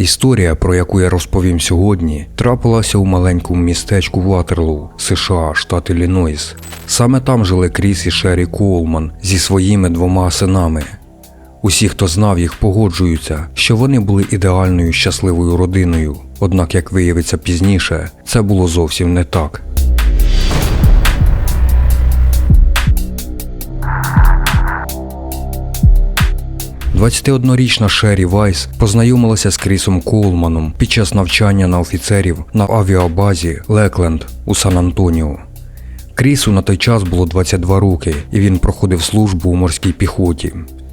Історія, про яку я розповім сьогодні, трапилася у маленькому містечку Ватерлоу, США, штат Іллінойс. Саме там жили Кріс і Шері Коулман зі своїми двома синами. Усі, хто знав їх, погоджуються, що вони були ідеальною щасливою родиною. Однак, як виявиться пізніше, це було зовсім не так. – 21-річна Шері Вайс познайомилася з Крісом Коулманом під час навчання на офіцерів на авіабазі Лекленд у Сан-Антоніо. Крісу на той час було 22 роки, і він проходив службу у морській піхоті.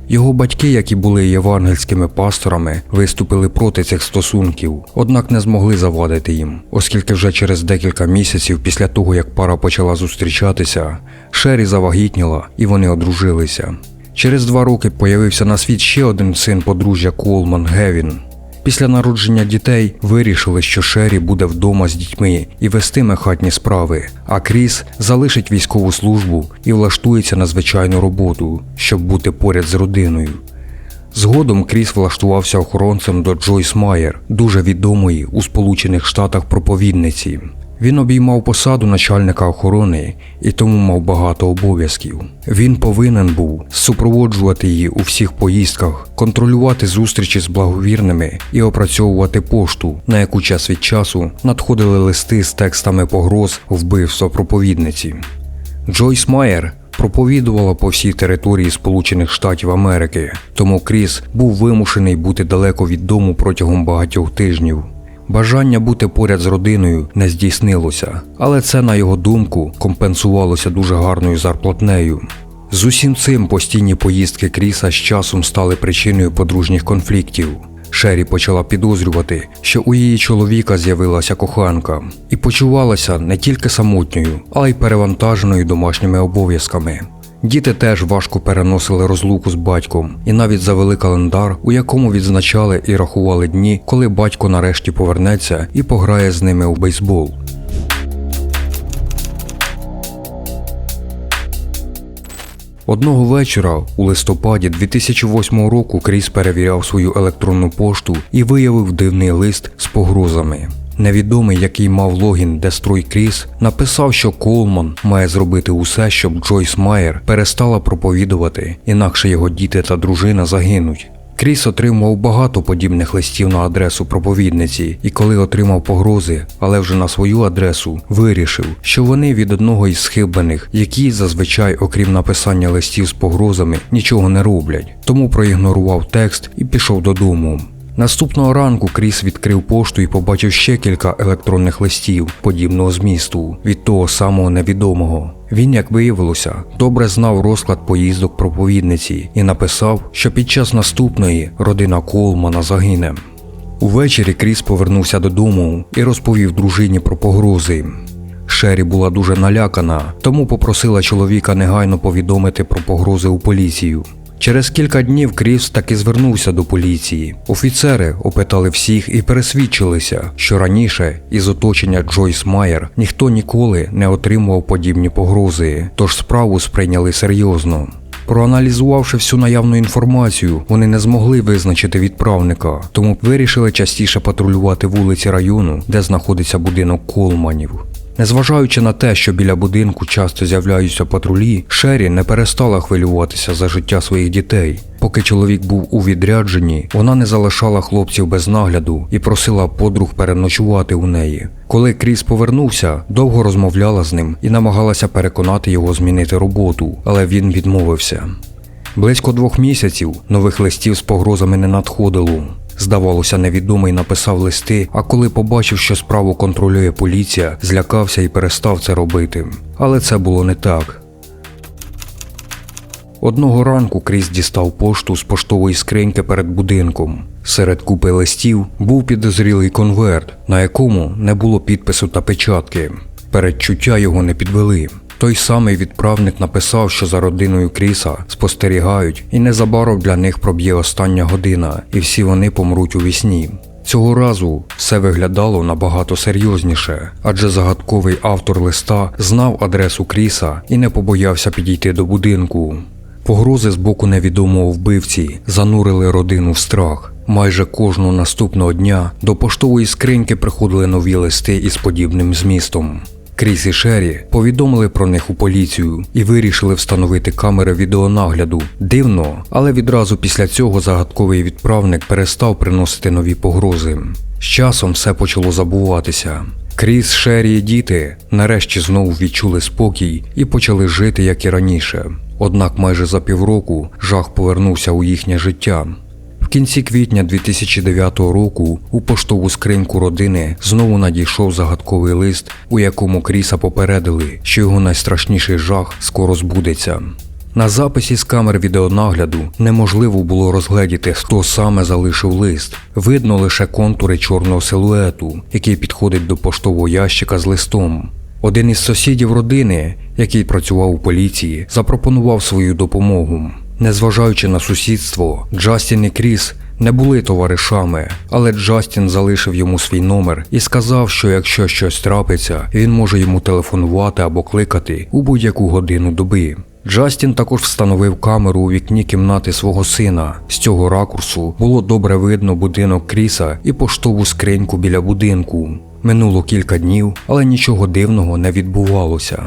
Його батьки, які були євангельськими пасторами, виступили проти цих стосунків, однак не змогли завадити їм, оскільки вже через декілька місяців після того, як пара почала зустрічатися, Шері завагітніла і вони одружилися. Через два роки появився на світ ще один син подружжя Колман Гевін. Після народження дітей вирішили, що Шері буде вдома з дітьми і вестиме хатні справи, а Кріс залишить військову службу і влаштується на звичайну роботу, щоб бути поряд з родиною. Згодом Кріс влаштувався охоронцем до Джойс Майер, дуже відомої у Сполучених Штатах проповідниці. Він обіймав посаду начальника охорони і тому мав багато обов'язків. Він повинен був супроводжувати її у всіх поїздках, контролювати зустрічі з благовірними і опрацьовувати пошту, на яку час від часу надходили листи з текстами погроз вбивства проповідниці. Джойс Майер проповідувала по всій території Сполучених Штатів Америки, тому Кріс був вимушений бути далеко від дому протягом багатьох тижнів. Бажання бути поряд з родиною не здійснилося, але це, на його думку, компенсувалося дуже гарною зарплатнею. З усім цим постійні поїздки Кріса з часом стали причиною подружніх конфліктів. Шері почала підозрювати, що у її чоловіка з'явилася коханка, і почувалася не тільки самотньою, але й перевантаженою домашніми обов'язками. Діти теж важко переносили розлуку з батьком і навіть завели календар, у якому відзначали і рахували дні, коли батько нарешті повернеться і пограє з ними у бейсбол. Одного вечора у листопаді 2008 року Кріс перевіряв свою електронну пошту і виявив дивний лист з погрозами. Невідомий, який мав логін Destroy Кріс, написав, що Колман має зробити усе, щоб Джойс Майер перестала проповідувати, інакше його діти та дружина загинуть. Кріс отримав багато подібних листів на адресу проповідниці, і коли отримав погрози, але вже на свою адресу, вирішив, що вони від одного із схиблених, які зазвичай, окрім написання листів з погрозами, нічого не роблять, тому проігнорував текст і пішов додому. Наступного ранку Кріс відкрив пошту і побачив ще кілька електронних листів подібного змісту від того самого невідомого. Він, як виявилося, добре знав розклад поїздок проповідниці і написав, що під час наступної родина Колмана загине. Увечері Кріс повернувся додому і розповів дружині про погрози. Шері була дуже налякана, тому попросила чоловіка негайно повідомити про погрози у поліцію. Через кілька днів Кріс таки звернувся до поліції. Офіцери опитали всіх і пересвідчилися, що раніше із оточення Джойс Майер ніхто ніколи не отримував подібні погрози, тож справу сприйняли серйозно. Проаналізувавши всю наявну інформацію, вони не змогли визначити відправника, тому вирішили частіше патрулювати вулиці району, де знаходиться будинок Колманів. Незважаючи на те, що біля будинку часто з'являються патрулі, Шері не перестала хвилюватися за життя своїх дітей. Поки чоловік був у відрядженні, вона не залишала хлопців без нагляду і просила подруг переночувати у неї. Коли Кріс повернувся, довго розмовляла з ним і намагалася переконати його змінити роботу, але він відмовився. Близько двох місяців нових листів з погрозами не надходило. Здавалося, невідомий написав листи, а коли побачив, що справу контролює поліція, злякався і перестав це робити. Але це було не так. Одного ранку Кріс дістав пошту з поштової скриньки перед будинком. Серед купи листів був підозрілий конверт, на якому не було підпису та печатки. Передчуття його не підвели. Той самий відправник написав, що за родиною Кріса спостерігають, і незабаром для них проб'є остання година, і всі вони помруть у вісні. Цього разу все виглядало набагато серйозніше, адже загадковий автор листа знав адресу Кріса і не побоявся підійти до будинку. Погрози з боку невідомого вбивці занурили родину в страх. Майже кожного наступного дня до поштової скриньки приходили нові листи із подібним змістом. Кріс і Шері повідомили про них у поліцію і вирішили встановити камери відеонагляду. Дивно, але відразу після цього загадковий відправник перестав приносити нові погрози. З часом все почало забуватися. Кріс, Шері і діти нарешті знову відчули спокій і почали жити як і раніше. Однак майже за півроку жах повернувся у їхнє життя. Кінці квітня 2009 року у поштову скриньку родини знову надійшов загадковий лист, у якому Кріса попередили, що його найстрашніший жах скоро збудеться. На записі з камер відеонагляду неможливо було розгледіти, хто саме залишив лист. Видно лише контури чорного силуету, який підходить до поштового ящика з листом. Один із сусідів родини, який працював у поліції, запропонував свою допомогу. Незважаючи на сусідство, Джастін і Кріс не були товаришами, але Джастін залишив йому свій номер і сказав, що якщо щось трапиться, він може йому телефонувати або кликати у будь-яку годину доби. Джастін також встановив камеру у вікні кімнати свого сина. З цього ракурсу було добре видно будинок Кріса і поштову скриньку біля будинку. Минуло кілька днів, але нічого дивного не відбувалося.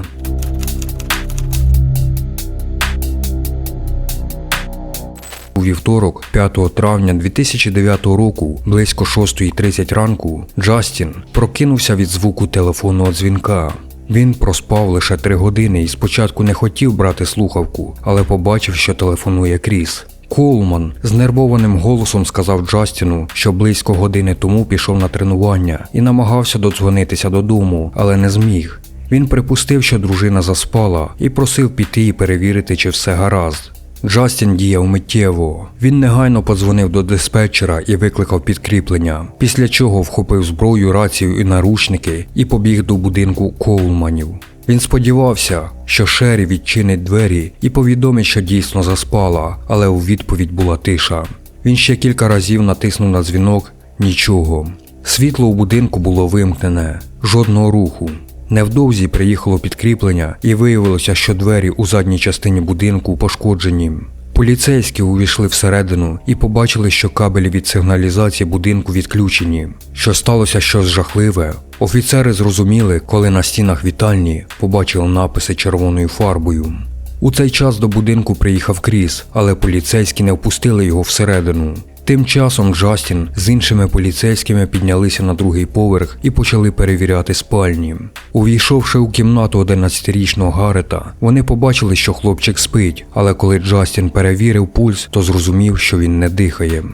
У вівторок, 5 травня 2009 року, близько 6.30 ранку, Джастін прокинувся від звуку телефонного дзвінка. Він проспав лише три години і спочатку не хотів брати слухавку, але побачив, що телефонує Кріс. Колман знервованим голосом сказав Джастіну, що близько години тому пішов на тренування і намагався додзвонитися додому, але не зміг. Він припустив, що дружина заспала, і просив піти і перевірити, чи все гаразд. Джастін діяв миттєво. Він негайно подзвонив до диспетчера і викликав підкріплення, після чого вхопив зброю, рацію і наручники і побіг до будинку Коулманів. Він сподівався, що Шері відчинить двері і повідомить, що дійсно заспала, але у відповідь була тиша. Він ще кілька разів натиснув на дзвінок нічого. Світло у будинку було вимкнене, жодного руху. Невдовзі приїхало підкріплення і виявилося, що двері у задній частині будинку пошкоджені. Поліцейські увійшли всередину і побачили, що кабелі від сигналізації будинку відключені. Що сталося щось жахливе. Офіцери зрозуміли, коли на стінах вітальні побачили написи червоною фарбою. У цей час до будинку приїхав Кріс, але поліцейські не впустили його всередину. Тим часом Джастін з іншими поліцейськими піднялися на другий поверх і почали перевіряти спальні. Увійшовши у кімнату 11-річного Гарета, вони побачили, що хлопчик спить, але коли Джастін перевірив пульс, то зрозумів, що він не дихає.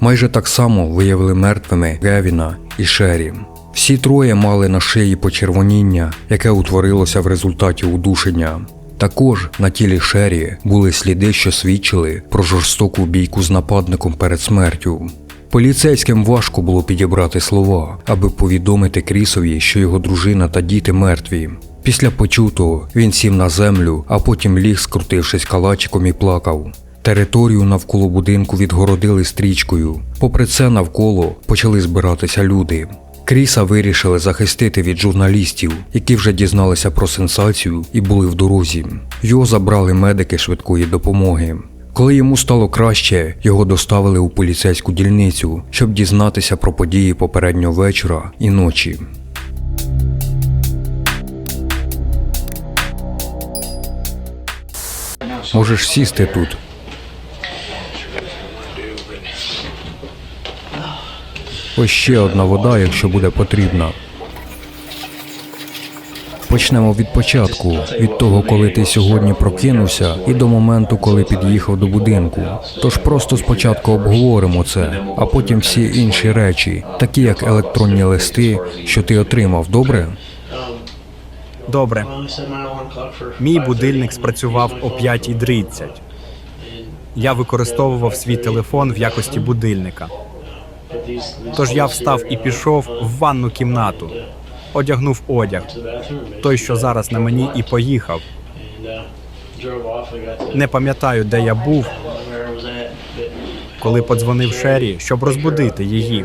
Майже так само виявили мертвими Гевіна і Шері. Всі троє мали на шиї почервоніння, яке утворилося в результаті удушення. Також на тілі Шері були сліди, що свідчили про жорстоку бійку з нападником перед смертю. Поліцейським важко було підібрати слова, аби повідомити Крісові, що його дружина та діти мертві. Після почутого він сів на землю, а потім ліг, скрутившись калачиком і плакав. Територію навколо будинку відгородили стрічкою. Попри це, навколо почали збиратися люди. Кріса вирішили захистити від журналістів, які вже дізналися про сенсацію і були в дорозі. Його забрали медики швидкої допомоги. Коли йому стало краще, його доставили у поліцейську дільницю, щоб дізнатися про події попереднього вечора і ночі. Можеш сісти тут. Ось ще одна вода, якщо буде потрібна. Почнемо від початку, від того, коли ти сьогодні прокинувся, і до моменту, коли під'їхав до будинку. Тож просто спочатку обговоримо це, а потім всі інші речі, такі як електронні листи, що ти отримав, добре? Добре. Мій будильник спрацював о 5.30. Я використовував свій телефон в якості будильника. Тож я встав і пішов в ванну кімнату, одягнув одяг, той, що зараз на мені, і поїхав. Не пам'ятаю, де я був, коли подзвонив Шері, щоб розбудити її,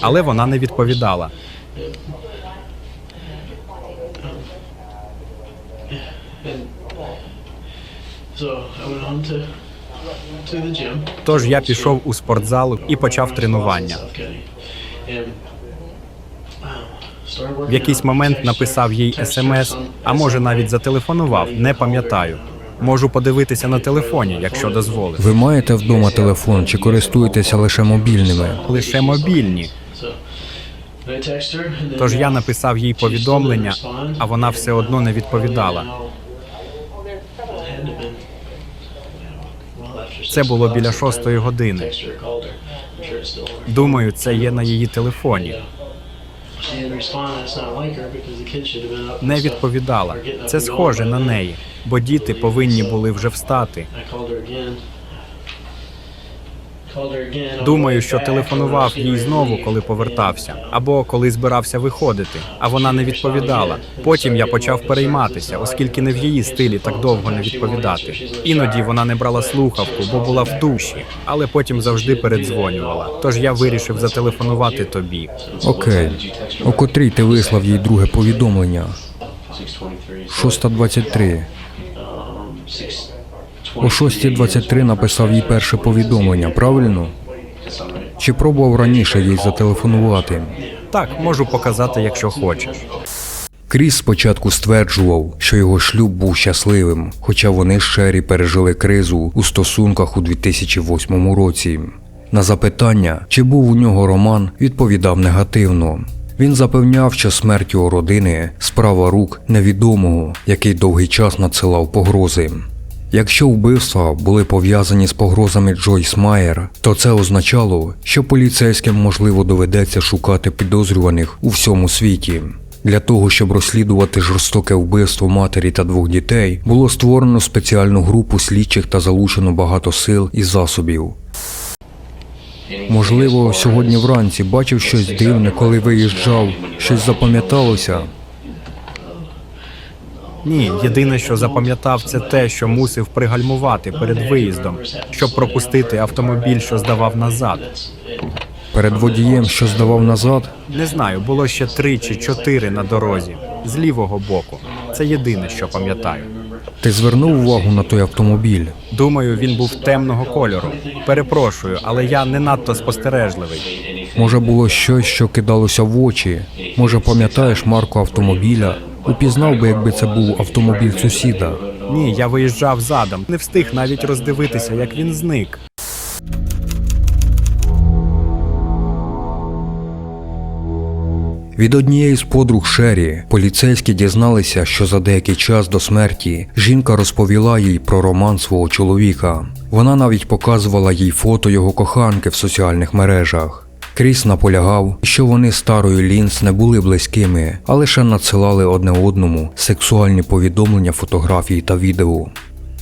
але вона не відповідала. So I went on to. Тож я пішов у спортзал і почав тренування. В якийсь момент написав їй смс, а може навіть зателефонував, не пам'ятаю. Можу подивитися на телефоні, якщо дозволиш. Ви маєте вдома телефон чи користуєтеся лише мобільними? Лише мобільні. Тож я написав їй повідомлення, а вона все одно не відповідала. Це було біля шостої години. Думаю, це є на її телефоні. Не відповідала. Це схоже на неї, бо діти повинні були вже встати. Думаю, що телефонував їй знову, коли повертався, або коли збирався виходити, а вона не відповідала. Потім я почав перейматися, оскільки не в її стилі так довго не відповідати. Іноді вона не брала слухавку, бо була в душі, але потім завжди передзвонювала. Тож я вирішив зателефонувати тобі. Окей. О котрій ти вислав їй друге повідомлення? 6.23. О 6.23 написав їй перше повідомлення, правильно? Чи пробував раніше їй зателефонувати? Так, можу показати, якщо хочеш. Кріс спочатку стверджував, що його шлюб був щасливим, хоча вони з Шері пережили кризу у стосунках у 2008 році. На запитання, чи був у нього роман, відповідав негативно. Він запевняв, що смерть його родини справа рук невідомого, який довгий час надсилав погрози. Якщо вбивства були пов'язані з погрозами Джойс Майер, то це означало, що поліцейським можливо доведеться шукати підозрюваних у всьому світі. Для того, щоб розслідувати жорстоке вбивство матері та двох дітей, було створено спеціальну групу слідчих та залучено багато сил і засобів. Можливо, сьогодні вранці бачив щось дивне, коли виїжджав, щось запам'яталося. Ні, єдине, що запам'ятав, це те, що мусив пригальмувати перед виїздом, щоб пропустити автомобіль, що здавав назад. Перед водієм, що здавав назад, Не знаю, було ще три чи чотири на дорозі з лівого боку. Це єдине, що пам'ятаю. ти звернув увагу на той автомобіль. Думаю, він був темного кольору. Перепрошую, але я не надто спостережливий. Може, було щось, що кидалося в очі. Може, пам'ятаєш марку автомобіля? Упізнав би, якби це був автомобіль сусіда. Ні, я виїжджав задом, не встиг навіть роздивитися, як він зник. Від однієї з подруг Шері поліцейські дізналися, що за деякий час до смерті жінка розповіла їй про роман свого чоловіка. Вона навіть показувала їй фото його коханки в соціальних мережах. Кріс наполягав, що вони старою Лінс не були близькими, а лише надсилали одне одному сексуальні повідомлення, фотографії та відео.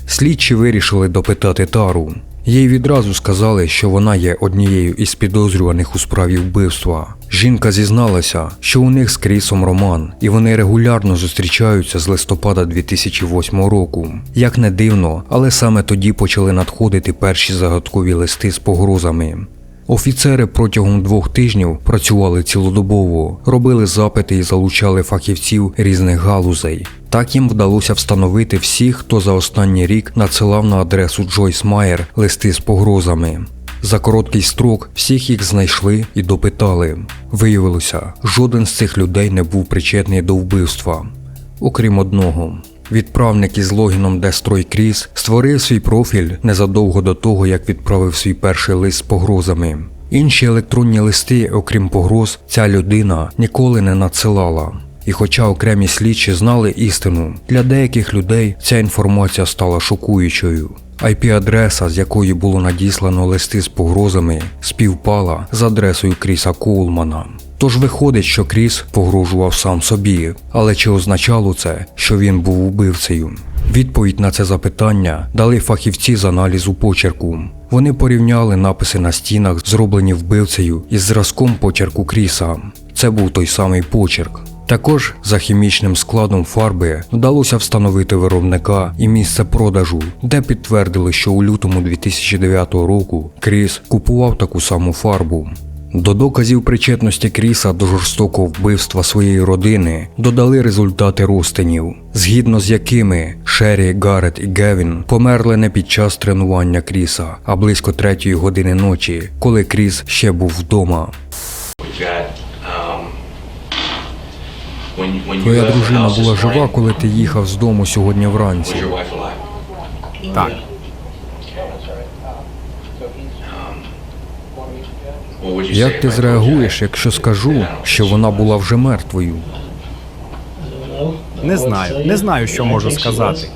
Слідчі вирішили допитати Тару. Їй відразу сказали, що вона є однією із підозрюваних у справі вбивства. Жінка зізналася, що у них з Крісом роман, і вони регулярно зустрічаються з листопада 2008 року. Як не дивно, але саме тоді почали надходити перші загадкові листи з погрозами. Офіцери протягом двох тижнів працювали цілодобово, робили запити і залучали фахівців різних галузей. Так їм вдалося встановити всіх, хто за останній рік надсилав на адресу Джойс Майер листи з погрозами. За короткий строк всіх їх знайшли і допитали. Виявилося, жоден з цих людей не був причетний до вбивства, окрім одного. Відправник із логіном Destroy Кріс створив свій профіль незадовго до того, як відправив свій перший лист з погрозами. Інші електронні листи, окрім погроз, ця людина ніколи не надсилала. І хоча окремі слідчі знали істину, для деяких людей ця інформація стала шокуючою. IP-адреса, з якої було надіслано листи з погрозами, співпала з адресою Кріса Коулмана. Тож виходить, що Кріс погрожував сам собі, але чи означало це, що він був убивцею? Відповідь на це запитання дали фахівці з аналізу почерку. Вони порівняли написи на стінах, зроблені вбивцею, із зразком почерку Кріса. Це був той самий почерк. Також за хімічним складом фарби вдалося встановити виробника і місце продажу, де підтвердили, що у лютому 2009 року Кріс купував таку саму фарбу. До доказів причетності Кріса до жорстокого вбивства своєї родини додали результати розтинів, згідно з якими Шері, Гаррет і Гевін померли не під час тренування Кріса, а близько третьої години ночі, коли Кріс ще був вдома. Твоя дружина була жива, коли ти їхав з дому сьогодні вранці. Так, Як ти зреагуєш, якщо скажу, що вона була вже мертвою? не знаю, не знаю, що можу сказати.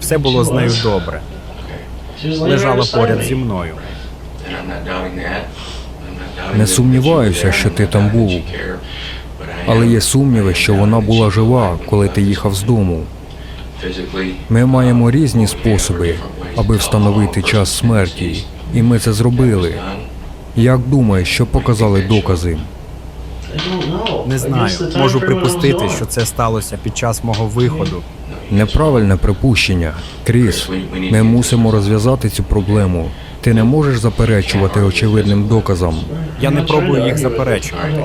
Все було з нею добре. Лежала поряд зі мною. Не сумніваюся, що ти там був. Але є сумніви, що вона була жива, коли ти їхав з дому. Ми маємо різні способи, аби встановити час смерті, і ми це зробили. Як думаєш, що показали докази? Не знаю. Можу припустити, що це сталося під час мого виходу. Неправильне припущення. Кріс, ми мусимо розв'язати цю проблему. Ти не можеш заперечувати очевидним доказам. Я не пробую їх заперечувати.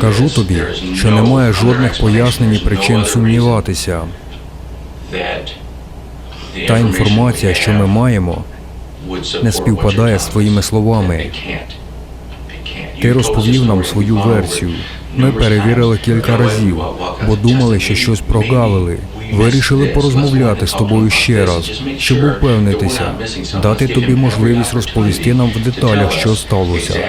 Кажу тобі, що немає жодних пояснень і причин сумніватися. Та інформація, що ми маємо, не співпадає з твоїми словами. Ти розповів нам свою версію. Ми перевірили кілька разів, бо думали, що щось прогавили. Вирішили порозмовляти з тобою ще раз, щоб упевнитися, дати тобі можливість розповісти нам в деталях, що сталося.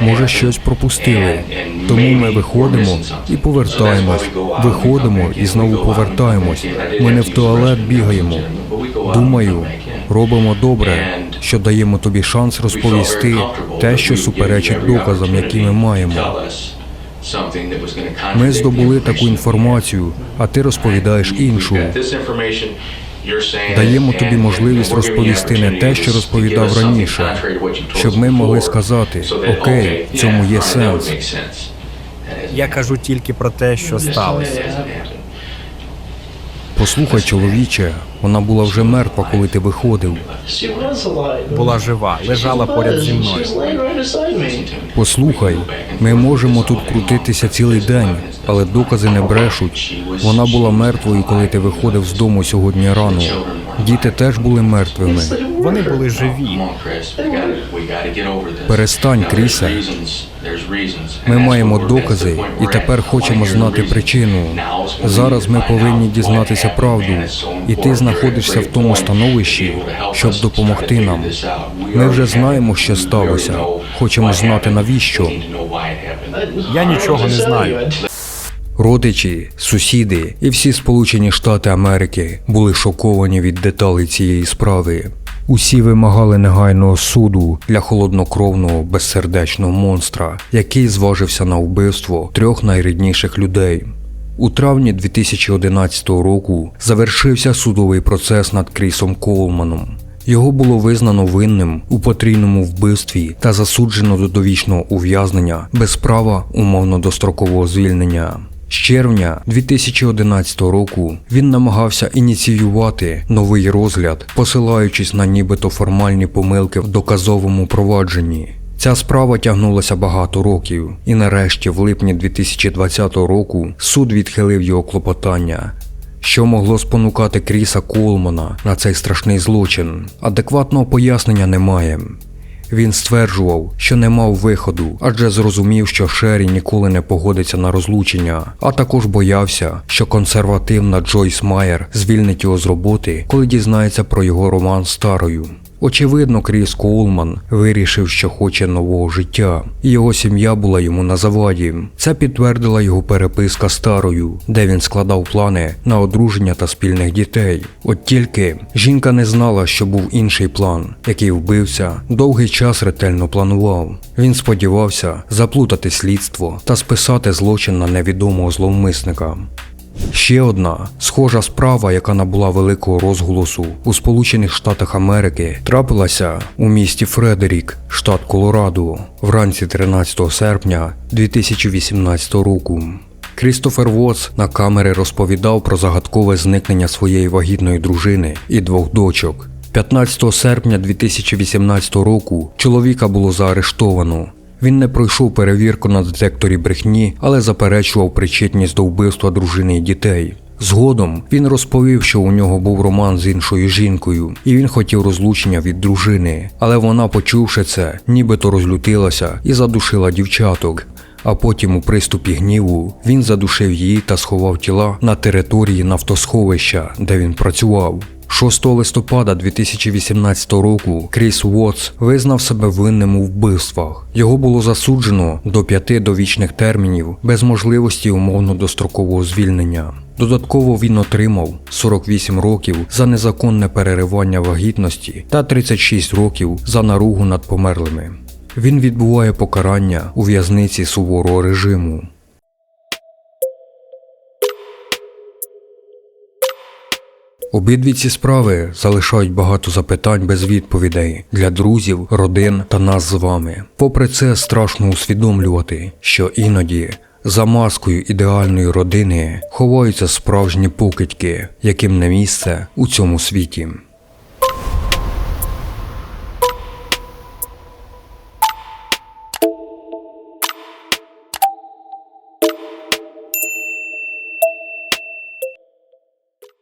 Може, щось пропустили. Тому ми виходимо і повертаємось, виходимо і знову повертаємось. Ми не в туалет бігаємо. Думаю, робимо добре, що даємо тобі шанс розповісти те, що суперечить доказам, які ми маємо. Ми здобули таку інформацію, а ти розповідаєш іншу. Даємо тобі можливість розповісти не те, що розповідав раніше, щоб ми могли сказати, окей, в цьому є сенс. Я кажу тільки про те, що сталося. Послухай, чоловіче, вона була вже мертва, коли ти виходив. Була жива, лежала поряд зі мною. Послухай, ми можемо тут крутитися цілий день, але докази не брешуть. Вона була мертвою, коли ти виходив з дому сьогодні рано. Діти теж були мертвими. Вони були живі. Перестань, Крісе. Ми маємо докази і тепер хочемо знати причину. Зараз ми повинні дізнатися правду, і ти знаходишся в тому становищі, щоб допомогти нам. Ми вже знаємо, що сталося. Хочемо знати навіщо. Я нічого не знаю. Родичі, сусіди і всі Сполучені Штати Америки були шоковані від деталей цієї справи. Усі вимагали негайного суду для холоднокровного безсердечного монстра, який зважився на вбивство трьох найрідніших людей. У травні 2011 року завершився судовий процес над Крісом Колманом. Його було визнано винним у потрійному вбивстві та засуджено до довічного ув'язнення без права умовно дострокового звільнення. З червня 2011 року він намагався ініціювати новий розгляд, посилаючись на нібито формальні помилки в доказовому провадженні. Ця справа тягнулася багато років, і нарешті, в липні 2020 року, суд відхилив його клопотання. Що могло спонукати Кріса Колмана на цей страшний злочин? Адекватного пояснення немає. Він стверджував, що не мав виходу, адже зрозумів, що Шері ніколи не погодиться на розлучення, а також боявся, що консервативна Джойс Майер звільнить його з роботи, коли дізнається про його роман з старою. Очевидно, Кріс Коулман вирішив, що хоче нового життя, його сім'я була йому на заваді. Це підтвердила його переписка старою, де він складав плани на одруження та спільних дітей. От тільки жінка не знала, що був інший план, який вбивця довгий час ретельно планував. Він сподівався заплутати слідство та списати злочин на невідомого зловмисника. Ще одна схожа справа, яка набула великого розголосу у Сполучених Штатах Америки, трапилася у місті Фредерік, штат Колорадо, вранці 13 серпня 2018 року. Крістофер Вотс на камери розповідав про загадкове зникнення своєї вагітної дружини і двох дочок. 15 серпня 2018 року чоловіка було заарештовано. Він не пройшов перевірку на детекторі брехні, але заперечував причетність до вбивства дружини і дітей. Згодом він розповів, що у нього був роман з іншою жінкою, і він хотів розлучення від дружини. Але вона, почувши це, нібито розлютилася і задушила дівчаток. А потім у приступі гніву він задушив її та сховав тіла на території нафтосховища, де він працював. 6 листопада 2018 року Кріс Уотс визнав себе винним у вбивствах. Його було засуджено до п'яти довічних термінів без можливості умовно дострокового звільнення. Додатково він отримав 48 років за незаконне переривання вагітності та 36 років за наругу над померлими. Він відбуває покарання у в'язниці суворого режиму. Обидві ці справи залишають багато запитань без відповідей для друзів, родин та нас з вами. Попри це, страшно усвідомлювати, що іноді за маскою ідеальної родини ховаються справжні покидьки, яким не місце у цьому світі.